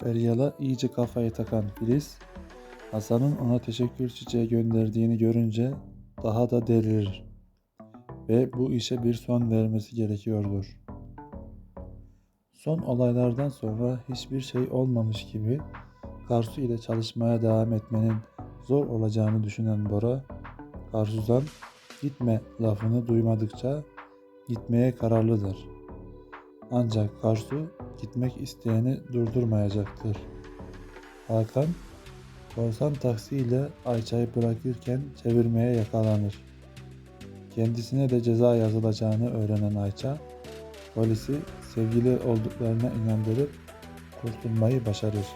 Feryal'a iyice kafayı takan Filiz, Hasan'ın ona teşekkür çiçeği gönderdiğini görünce daha da delirir. Ve bu işe bir son vermesi gerekiyordur. Son olaylardan sonra hiçbir şey olmamış gibi Karsu ile çalışmaya devam etmenin zor olacağını düşünen Bora, Karsu'dan gitme lafını duymadıkça gitmeye kararlıdır. Ancak Karsu gitmek isteyeni durdurmayacaktır. Hakan, korsan taksiyle Ayça'yı bırakırken çevirmeye yakalanır. Kendisine de ceza yazılacağını öğrenen Ayça, polisi sevgili olduklarına inandırıp kurtulmayı başarır.